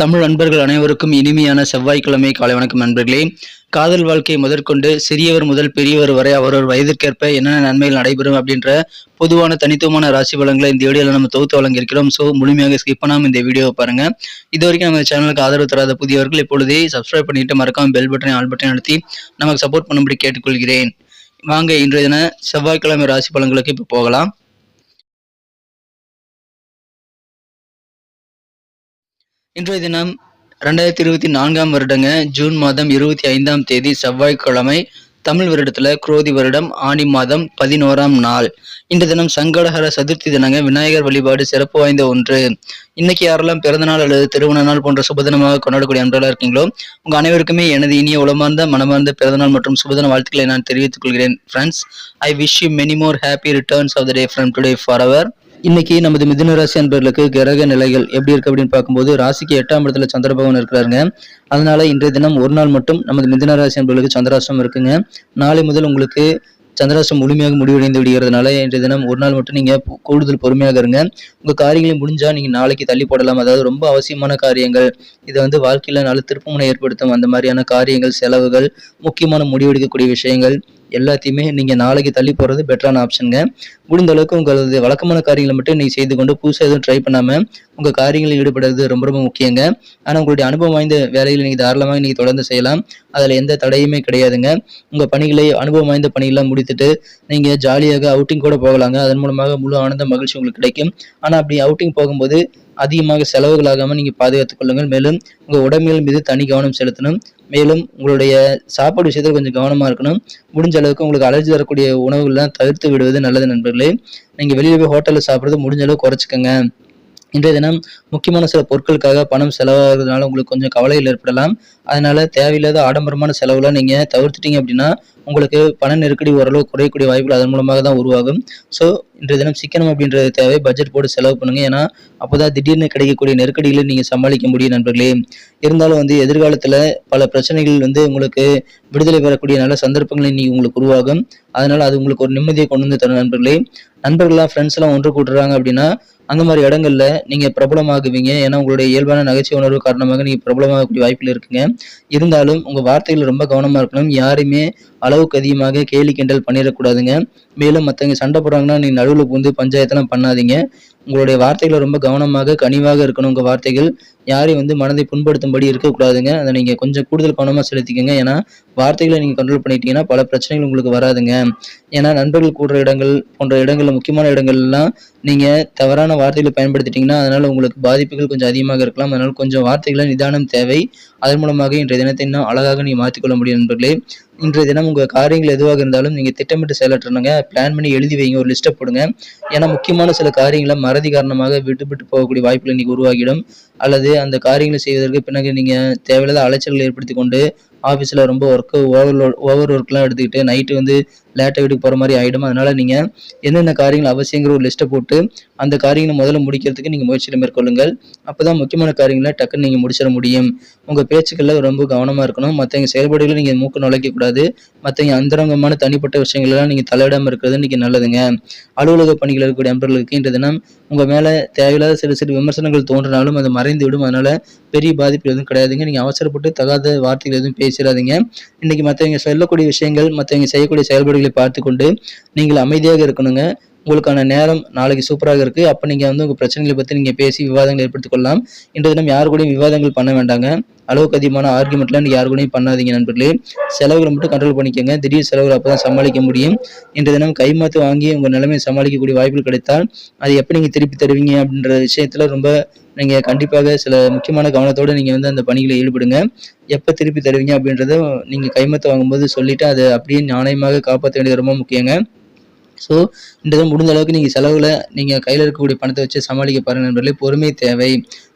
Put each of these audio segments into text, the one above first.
தமிழ் நண்பர்கள் அனைவருக்கும் இனிமையான செவ்வாய்க்கிழமை காலை வணக்கம் நண்பர்களே. காதல் வாழ்க்கை முதற்கொண்டு சிறியவர் முதல் பெரியவர் வரை அவரவர் வயதிற்கேற்ப என்னென்ன நன்மைகள் நடைபெறும் அப்படின்ற பொதுவான தனித்துவமான ராசி பலன்களை இந்த வீடியோவில் நம்ம தொகுத்து வழங்கியிருக்கிறோம். ஸோ முழுமையாக ஸ்கிப் பண்ணாமல் இந்த வீடியோவை பாருங்க. இது வரைக்கும் நம்ம சேனலுக்கு ஆதரவு தராத புதியவர்கள் இப்பொழுதே சப்ஸ்கிரைப் பண்ணிட்டு மறக்காம பெல் பட்டனை ஆல் பட்டனை நடத்தி நமக்கு சப்போர்ட் பண்ணும்படி கேட்டுக்கொள்கிறேன். வாங்க இன்றைய தின செவ்வாய்க்கிழமை ராசி பலன்களுக்கு இப்போ போகலாம். இன்றைய தினம் ரெண்டாயிரத்தி இருபத்தி நான்காம் வருடங்க ஜூன் மாதம் இருபத்தி ஐந்தாம் தேதி செவ்வாய்க்கிழமை தமிழ் வருடத்துல குரோதி வருடம் ஆணி மாதம் பதினோராம் நாள். இன்று தினம் சங்கடகர சதுர்த்தி தினங்க விநாயகர் வழிபாடு சிறப்பு வாய்ந்த ஒன்று. இன்னைக்கு யாரெல்லாம் பிறந்த நாள் அல்லது திருமண நாள் போன்ற சுபதினமாக கொண்டாடக்கூடிய அன்பர்களாக இருக்கீங்களோ உங்க அனைவருக்குமே எனது இனிய உளமார்ந்த மனமார்ந்த பிறந்தநாள் மற்றும் சுபதின வாழ்த்துக்களை நான் தெரிவித்துக் கொள்கிறேன். Friends I wish you many more happy returns of the day from today for our இன்னைக்கு நமது மிதுன ராசி அன்பர்களுக்கு கிரக நிலைகள் எப்படி இருக்கு அப்படின்னு பார்க்கும்போது ராசிக்கு எட்டாம் இடத்துல சந்திர பகவான் இருக்கிறாருங்க. அதனால இன்றைய தினம் ஒரு நாள் மட்டும் நமது மிதுன ராசி அன்பர்களுக்கு சந்திராசிரம் இருக்குங்க. நாளை முதல் உங்களுக்கு சந்திராசம் முழுமையாக முடிவடைந்து விடுகிறதுனால இன்றைய தினம் ஒரு நாள் மட்டும் நீங்க கூடுதல் பொறுமையாக இருங்க. உங்க காரியங்களை முடிஞ்சா நீங்க நாளைக்கு தள்ளி போடலாம். அதாவது ரொம்ப அவசியமான காரியங்கள் இதை வந்து வாழ்க்கையில நல்ல திருப்பமுனை ஏற்படுத்தும் அந்த மாதிரியான காரியங்கள் செலவுகள் முக்கியமான முடிவெடுக்கக்கூடிய விஷயங்கள் எல்லாத்தையுமே நீங்கள் நாளைக்கு தள்ளி போகிறது பெட்டரான ஆப்ஷனுங்க முடிந்த அளவுக்கு உங்களது வழக்கமான காரியங்களை மட்டும் நீங்கள் செய்து கொண்டு புதுசாக எதுவும் ட்ரை பண்ணாமல் உங்கள் காரியங்களில் ஈடுபடுறது ரொம்ப ரொம்ப முக்கியங்க. ஆனால் உங்களுடைய அனுபவம் வாய்ந்த வேலையில் நீங்கள் தாராளமாக நீங்கள் தொடர்ந்து செய்யலாம். அதில் எந்த தடையுமே கிடையாதுங்க. உங்கள் பணிகளை அனுபவம் வாய்ந்த பணிகள்லாம் முடித்துட்டு நீங்கள் ஜாலியாக அவுட்டிங் கூட போகலாங்க. அதன் மூலமாக முழு ஆனந்த மகிழ்ச்சி உங்களுக்கு கிடைக்கும். ஆனால் அப்படி அவுட்டிங் போகும்போது அதிகமாக செலவுகளாகாமல் நீங்கள் பாதுகாத்துக் கொள்ளுங்கள். மேலும் உங்கள் உடமைகள் மீது தனி கவனம் செலுத்தணும். மேலும் உங்களுடைய சாப்பாடு விஷயத்தில் கொஞ்சம் கவனமாக இருக்கணும். முடிஞ்ச அளவுக்கு உங்களுக்கு அலர்ஜி தரக்கூடிய உணவுகள்லாம் தவிர்த்து விடுவது நல்லது நண்பர்களே. நீங்கள் வெளியே போய் ஹோட்டலில் சாப்பிட்றது முடிஞ்ச அளவு குறைச்சிக்கங்க. இன்றைய தினம் முக்கியமான சில பொருட்களுக்காக பணம் செலவாகிறதுனால உங்களுக்கு கொஞ்சம் கவலையில் ஏற்படலாம். அதனால தேவையில்லாத ஆடம்பரமான செலவுலாம் நீங்கள் தவிர்த்துட்டீங்க அப்படின்னா உங்களுக்கு பண நெருக்கடி ஓரளவு குறையக்கூடிய வாய்ப்புகள் அதன் மூலமாக தான் உருவாகும். ஸோ இன்றைய தினம் சிக்கனம் அப்படின்றது தேவை பட்ஜெட் போட்டு செலவு பண்ணுங்க. ஏன்னா அப்போதான் திடீர்னு கிடைக்கக்கூடிய நெருக்கடிகளை நீங்கள் சமாளிக்க முடியும் நண்பர்களே. இருந்தாலும் வந்து எதிர்காலத்தில் பல பிரச்சனைகள் வந்து உங்களுக்கு விடுதலை பெறக்கூடிய நல்ல சந்தர்ப்பங்கள் இன்னைக்கு உங்களுக்கு உருவாகும். அதனால அது உங்களுக்கு ஒரு நிம்மதியை கொண்டு வந்து தரும் நண்பர்களே. நண்பர்களாக ஃப்ரெண்ட்ஸ் எல்லாம் ஒன்று கூட்டுறாங்க அப்படின்னா அந்த மாதிரி இடங்கள்ல நீங்க பிரபலமாகுவீங்க. ஏன்னா உங்களுடைய இயல்பான நகைச்சுவை உணர்வு காரணமாக நீங்க பிரபலமாகக்கூடிய வாய்ப்புகள் இருக்குங்க. இருந்தாலும் உங்க வார்த்தைகள் ரொம்ப கவனமா இருக்கணும். யாரையுமே அளவுக்கு அதிகமாக கேலி கிண்டல் பண்ணிடக்கூடாதுங்க. மேலும் மற்றவங்க சண்டை போடுறாங்கன்னா நீ நடுவில் புகுந்து பஞ்சாயத்தெல்லாம் பண்ணாதீங்க. உங்களுடைய வார்த்தைகளை ரொம்ப கவனமாக கனிவாக இருக்கணும் உங்கள் வார்த்தைகள். யாரையும் வந்து மனதை புண்படுத்தும்படி இருக்கக்கூடாதுங்க. அதை நீங்கள் கொஞ்சம் கூடுதல் கவனமாக செலுத்திக்கோங்க. ஏன்னா வார்த்தைகளை நீங்கள் கண்ட்ரோல் பண்ணிட்டீங்கன்னா பல பிரச்சனைகள் உங்களுக்கு வராதுங்க. ஏன்னா நண்பர்கள் கூடுற இடங்கள் போன்ற இடங்களில் முக்கியமான இடங்கள்லாம் நீங்கள் தவறான வார்த்தைகளை பயன்படுத்திட்டீங்கன்னா அதனால உங்களுக்கு பாதிப்புகள் கொஞ்சம் அதிகமாக இருக்கலாம். அதனால கொஞ்சம் வார்த்தைகளை நிதானம் தேவை. அதன் மூலமாக இன்றைய தினத்தை இன்னும் அழகாக நீங்கள் மாற்றிக்கொள்ள முடியும் நண்பர்களே. இன்றைய தினம் உங்கள் காரியங்கள் எதுவாக இருந்தாலும் நீங்கள் திட்டமிட்டு செயலாற்றணுங்க பிளான் பண்ணி எழுதி வைங்க. ஒரு லிஸ்ட்டை போடுங்க. ஏன்னா முக்கியமான சில காரியங்களை மறதி காரணமாக விட்டுவிட்டு போகக்கூடிய வாய்ப்புகள் இன்றைக்கி உருவாகிடும். அல்லது அந்த காரியங்களை செய்வதற்கு பிறகு நீங்கள் தேவையில்லாத அலைச்சல்களை ஏற்படுத்தி கொண்டு ஆஃபீஸில் ரொம்ப ஒர்க்கு ஓவர் ஓவர் ஒர்க்லாம் எடுத்துக்கிட்டு நைட்டு வந்து லேட்டாக வீட்டுக்கு போகிற மாதிரி ஆகிடும் அதனால நீங்கள் என்னென்ன காரியங்கள் அவசியங்கிற ஒரு லிஸ்ட்டை போட்டு அந்த காரியங்களை முதல்ல முடிக்கிறதுக்கு நீங்கள் முயற்சியில் மேற்கொள்ளுங்கள். அப்போ தான் முக்கியமான காரியங்களை டக்குன்னு நீங்கள் முடிச்சிட முடியும். உங்கள் பேச்சுக்களில் ரொம்ப கவனமாக இருக்கணும். மற்றவங்க செயல்பாடுகளை நீங்கள் மூக்கு நுழைக்கக்கூடாது மற்றவங்க அந்தரங்கமான தனிப்பட்ட விஷயங்களெல்லாம் நீங்கள் தலையிடாமல் இருக்கிறது இன்றைக்கி நல்லதுங்க. அலுவலக பணிகள் இருக்கக்கூடிய நண்பர்களுக்கு இன்றைய தினம் உங்கள் மேலே தேவையில்லாத சிறு சிறு விமர்சனங்கள் தோன்றினாலும் அது மறைந்து விடும் அதனால பெரிய பாதிப்பு எதுவும் கிடையாதுங்க. நீங்கள் அவசரப்பட்டு தகாத வார்த்தைகள் எதுவும் பேசிடாதீங்க. இன்னைக்கு மற்றவங்க சொல்லக்கூடிய விஷயங்கள் மற்றவங்க செய்யக்கூடிய செயல்பாடுகள் பார்த்து கொண்டு நீங்கள் அமைதியாக இருக்கணுங்க. உங்களுக்கான நேரம் நாளைக்கு சூப்பராக இருக்கு. அப்போ நீங்க வந்து உங்க பிரச்சனைகளை பற்றி நீங்க பேசி விவாதங்கள் ஏற்படுத்திக் கொள்ளலாம். இன்றைய தினம் யார் கூடயும் விவாதங்கள் பண்ண வேண்டாங்க. அளவுக்கு அதிகமான ஆர்குமெண்ட்லாம் நீங்கள் யார் கூடயும் பண்ணாதீங்க நண்பர்களே. செலவுகளை மட்டும் கண்ட்ரோல் பண்ணிக்கோங்க. திடீர் செலவுகள் அப்பதான் சமாளிக்க முடியும். இன்றைய தினம் கைமாத்து வாங்கி உங்கள் நிலைமையை சமாளிக்கக்கூடிய வாய்ப்புகள் கிடைத்தால் அது எப்படி நீங்க திருப்பி தருவீங்க அப்படின்ற விஷயத்தில் ரொம்ப நீங்க கண்டிப்பாக சில முக்கியமான கவனத்தோடு நீங்க வந்து அந்த பணிகளை ஈடுபடுங்க. எப்ப திருப்பி தருவீங்க அப்படின்றத நீங்க கைமாத்து வாங்கும்போது சொல்லிட்டு அதை அப்படியே நாணயமாக காப்பாற்ற வேண்டியது ரொம்ப முக்கியங்க. ஸோ இந்த இதை முடிந்த அளவுக்கு நீங்கள் செலவில் நீங்கள் கையில் இருக்கக்கூடிய பணத்தை வச்சு சமாளிக்க பாருங்க நண்பர்களே. பொறுமை தேவை.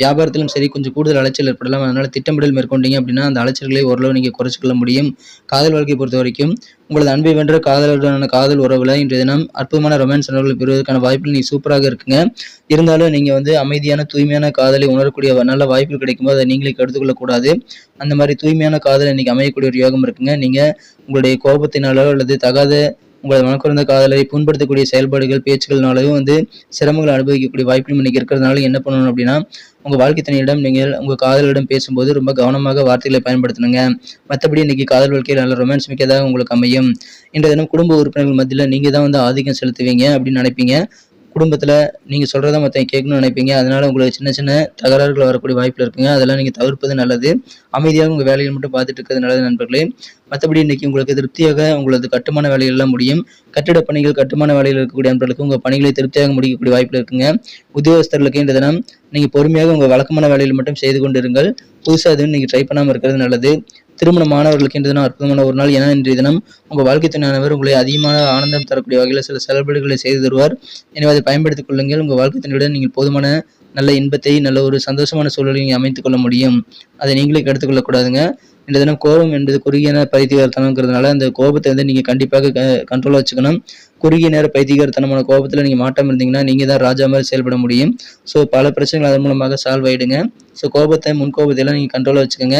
வியாபாரத்திலும் சரி கொஞ்சம் கூடுதல் அலைச்சல் ஏற்படலாம். அதனால் திட்டமிடல் மேற்கொண்டீங்க அப்படின்னா அந்த அலைச்சல்களை ஓரளவு நீங்கள் குறைச்சிக்கொள்ள முடியும். காதல் வாழ்க்கையை பொறுத்த வரைக்கும் உங்களது அன்பை வென்ற காதலுடனான காதல் உறவில் இன்றைய தினம் அற்புதமான ரொமான்ஸ் உணர்வுகளை பெறுவதற்கான வாய்ப்புகள் நீங்கள் சூப்பராக இருக்குங்க. இருந்தாலும் நீங்கள் வந்து அமைதியான தூய்மையான காதலை உணரக்கூடிய நல்ல வாய்ப்புகள் கிடைக்கும்போது அதை நீங்களே கெடுத்துக்கொள்ளக்கூடாது. அந்த மாதிரி தூய்மையான காதல் இன்னைக்கு அமையக்கூடிய ஒரு யோகம் இருக்குங்க. நீங்கள் உங்களுடைய கோபத்தினாலோ அல்லது தகாத உங்களது மனக்குறந்த காதலை புண்படுத்தக்கூடிய செயல்பாடுகள் பேச்சுகள்னாலையும் வந்து சிரமங்கள் அனுபவிக்கக்கூடிய வாய்ப்பு இன்னைக்கு இருக்கிறதுனால என்ன பண்ணணும் அப்படின்னா உங்கள் வாழ்க்கை துணையிடம் நீங்கள் உங்கள் காதலிடம் பேசும்போது ரொம்ப கவனமாக வார்த்தைகளை பயன்படுத்தணுங்க. மற்றபடி இன்னைக்கு காதல் வாழ்க்கையில் நல்ல ரொமான்ஸ் மிக்கதாக உங்களுக்கு அமையும். இன்றைய தினம் குடும்ப உறுப்பினர்கள் மத்தியில் நீங்கள் தான் வந்து ஆதிக்கம் செலுத்துவீங்க அப்படின்னு நினைப்பீங்க. குடும்பத்தில் நீங்கள் சொல்கிறத மற்ற கேட்கணும்னு நினைப்பீங்க. அதனால் உங்களுக்கு சின்ன சின்ன தகராறுகள் வரக்கூடிய வாய்ப்பில் இருக்குங்க. அதெல்லாம் நீங்கள் தவிர்ப்பது நல்லது. அமைதியாக உங்கள் வேலையில் மட்டும் பார்த்துட்டு இருக்கிறது நல்லது நண்பர்களே. மற்றபடி இன்றைக்கி உங்களுக்கு திருப்தியாக உங்களது கட்டுமான வேலைகள்லாம் முடியும். கட்டிட பணிகள் கட்டுமான வேலையில் இருக்கக்கூடிய நண்பர்களுக்கு உங்கள் பணிகளை திருப்தியாக முடிக்கக்கூடிய வாய்ப்பில் இருக்குங்க. உத்தியோகஸ்தர்களுக்கு இந்த தினம் நீங்கள் பொறுமையாக உங்கள் வழக்கமான வேலையில் மட்டும் செய்து கொண்டு இருங்கள் புதுசாக எதுவும் நீங்கள் ட்ரை பண்ணாமல் இருக்கிறது நல்லது. திருமண மாணவர்களுக்கு இன்று தினம் அற்புதமான ஒரு நாள். என இன்றைய தினம் உங்கள் வாழ்க்கை துணையானவர் உங்களை அதிகமான ஆனந்தம் தரக்கூடிய வகையில் சில செலவுகளை செய்து தருவார். எனவே அதை பயன்படுத்திக் கொள்ளுங்கள். உங்கள் வாழ்க்கை துணையுடன் நீங்கள் போதுமான நல்ல இன்பத்தை நல்ல ஒரு சந்தோஷமான சூழலை நீங்கள் அமைத்துக் கொள்ள முடியும். அதை நீங்களே கெடுத்துக்கொள்ளக்கூடாதுங்க இந்த தினம் கோபம் என்பது குறுகிய பைத்தியகாரத்தனங்கிறதுனால அந்த கோபத்தை வந்து நீங்கள் கண்டிப்பாக கண்ட்ரோலாக வச்சுக்கணும். குறுகிய நேர பைத்தியகாரத்தனமான கோபத்தில் நீங்கள் மாட்டம் இருந்தீங்கன்னா நீங்கள் தான் ராஜா மாதிரி செயல்பட முடியும். ஸோ பல பிரச்சனைகள் அதன் மூலமாக சால்வ் ஆகிடுங்க ஸோ கோபத்தை முன் நீங்கள் கண்ட்ரோலாக வச்சுக்கோங்க.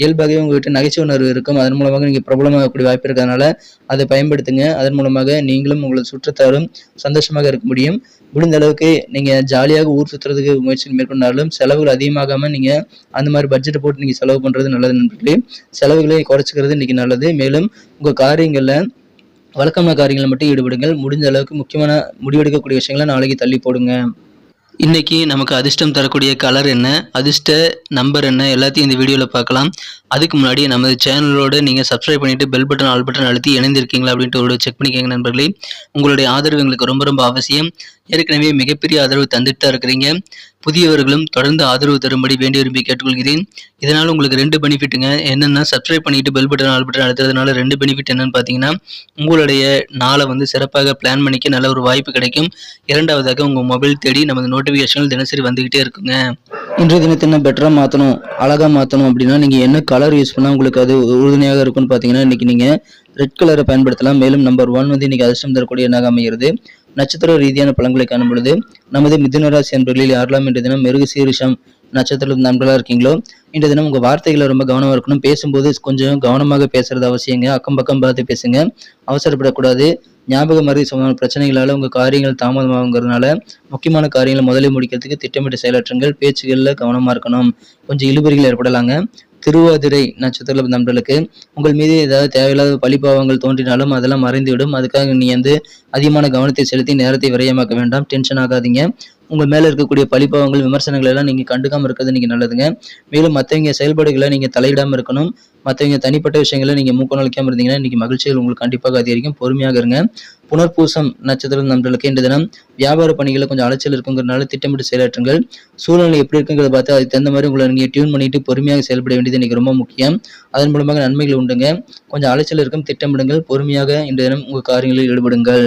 இயல்பாகவே உங்கள்கிட்ட நகைச்சுவை உணர்வு இருக்கும். அதன் மூலமாக நீங்கள் பிரபலமாகக்கூடிய வாய்ப்பு இருக்கிறதுனால அதை பயன்படுத்துங்க. அதன் மூலமாக நீங்களும் உங்களது சுற்றத்தாரும் சந்தோஷமாக இருக்க முடியும். முடிந்த அளவுக்கு நீங்கள் ஜாலியாக ஊர் சுற்றுறதுக்கு முயற்சி மேற்கொண்டாலும் செலவுகள் அதிகமாகாமல் நீங்கள் அந்த மாதிரி பட்ஜெட்டை போட்டு நீங்கள் செலவு பண்ணுறது நல்லது நண்பர்களே. செலவுகளை குறைச்சிக்கிறது இன்றைக்கி நல்லது. மேலும் உங்கள் காரியங்களில் வழக்கமான காரியங்களை மட்டும் ஈடுபடுங்கள். முடிஞ்ச அளவுக்கு முக்கியமான முடிவெடுக்கக்கூடிய விஷயங்களை நாளைக்கு தள்ளி போடுங்க. இன்னைக்கு நமக்கு அதிர்ஷ்டம் தரக்கூடிய கலர் என்ன? அதிர்ஷ்ட நம்பர் என்ன? எல்லாத்தையும் இந்த வீடியோவில் பார்க்கலாம். அதுக்கு முன்னாடி நமது சேனலோடு நீங்கள் சப்ஸ்கிரைப் பண்ணிவிட்டு பெல் பட்டன் ஆல் பட்டன் அழுத்தி இணைந்திருக்கீங்களா அப்படின்ட்டு ஒரு செக் பண்ணிக்கோங்க நண்பர்களே. உங்களுடைய ஆதரவு எங்களுக்கு ரொம்ப ரொம்ப அவசியம். ஏற்கனவே மிகப்பெரிய ஆதரவு தந்துட்டு தான் இருக்கிறீங்க. புதியவர்களும் தொடர்ந்து ஆதரவு தரும்படி வேண்டி விரும்பி கேட்டுக்கொள்கிறேன். இதனால் உங்களுக்கு ரெண்டு பெனிஃபிட்டுங்க என்னென்னா சப்ஸ்கிரைப் பண்ணிட்டு பெல் பட்டன் ஆல் பட்டன் அழுத்துறதுனால ரெண்டு பெனிஃபிட் என்னன்னு பார்த்தீங்கன்னா உங்களுடைய நாளை வந்து சிறப்பாக பிளான் பண்ணிக்க நல்ல ஒரு வாய்ப்பு கிடைக்கும். இரண்டாவதாக உங்கள் மொபைல் தேடி நமது நோட்டிஃபிகேஷன்கள் தினசரி வந்துக்கிட்டே இருக்குங்க. இன்றைய தினத்தை என்ன பெட்டராக மாற்றணும் அழகாக மாற்றணும் அப்படின்னா நீங்கள் என்ன கலர் யூஸ் பண்ணால் உங்களுக்கு அது உறுதுணையாக இருக்கும்னு பார்த்தீங்கன்னா இன்றைக்கி நீங்கள் ரெட் கலரை பயன்படுத்தலாம். மேலும் நம்பர் ஒன் வந்து இன்றைக்கி அதிர்ஷ்டம் தரக்கூடிய எண்ணாக அமைகிறது? நட்சத்திர ரீதியான பலன்களை காணும் பொழுது நமது மிதுனராசி அன்பர்களில் யாரெல்லாம் இன்றைய தினம் மெருகு சீரிஷம் நட்சத்திரம் நண்பர்களாக இருக்கீங்களோ இன்றைய தினம் உங்கள் வார்த்தைகளை ரொம்ப கவனமாக இருக்கணும். பேசும்போது கொஞ்சம் கவனமாக பேசுறது அவசியங்க. அக்கம் பக்கம் பார்த்து பேசுங்க. அவசரப்படக்கூடாது. ஞாபக மருதி சம்பந்தமான பிரச்சனைகளால் உங்கள் காரியங்கள் தாமதமாகுங்கிறதுனால முக்கியமான காரியங்களை முதலில் முடிக்கிறதுக்கு திட்டமிட்டு செயலாற்றுங்கள். பேச்சுகளில் கவனமாக இருக்கணும். கொஞ்சம் இழுபறிகள் ஏற்படலாங்க. திருவாதிரை நட்சத்திர நண்பர்களுக்கு உங்கள் மீது ஏதாவது தேவையில்லாத பழிப்பாவங்கள் தோன்றினாலும் அதெல்லாம் மறைந்துவிடும். அதுக்காக நீ வந்து அதிகமான கவனத்தை செலுத்தி நேரத்தை விரயமாக்க வேண்டாம். டென்ஷன் ஆகாதீங்க. உங்கள் மேலே இருக்கக்கூடிய பழிப்பாவங்கள் விமர்சனங்கள் எல்லாம் நீங்கள் கண்டுக்காமல் இருக்கிறது நீங்கள் நல்லதுங்க. மேலும் மற்றவங்க செயல்பாடுகளை நீங்கள் தலையிடாமல் இருக்கணும். மற்றவங்க தனிப்பட்ட விஷயங்களை நீங்கள் மூக்க நுழைக்காமல் இருந்தீங்கன்னா இன்றைக்கி மகிழ்ச்சிகள் உங்களுக்கு கண்டிப்பாக அதிகரிக்கும். பொறுமையாக இருங்க. புனர்பூசம் நட்சத்திரம் நம்மளுக்கு இன்று தினம் வியாபார பணிகளை கொஞ்சம் அலைச்சல் இருக்குங்கிறனால திட்டமிட்டு செயலாற்றுங்கள். சூழ்நிலை எப்படி இருக்குங்கிறத பார்த்து அதுக்கு தகுந்த மாதிரி உங்களை நீங்கள் டியூன் பண்ணிட்டு பொறுமையாக செயல்பட வேண்டியது இன்றைக்கி ரொம்ப முக்கியம். அதன் மூலமாக நன்மைகள் உண்டுங்க. கொஞ்சம் அலைச்சல் இருக்கும் திட்டமிடுங்கள். பொறுமையாக இன்று தினம் உங்கள் காரியங்களில் ஈடுபடுங்கள்.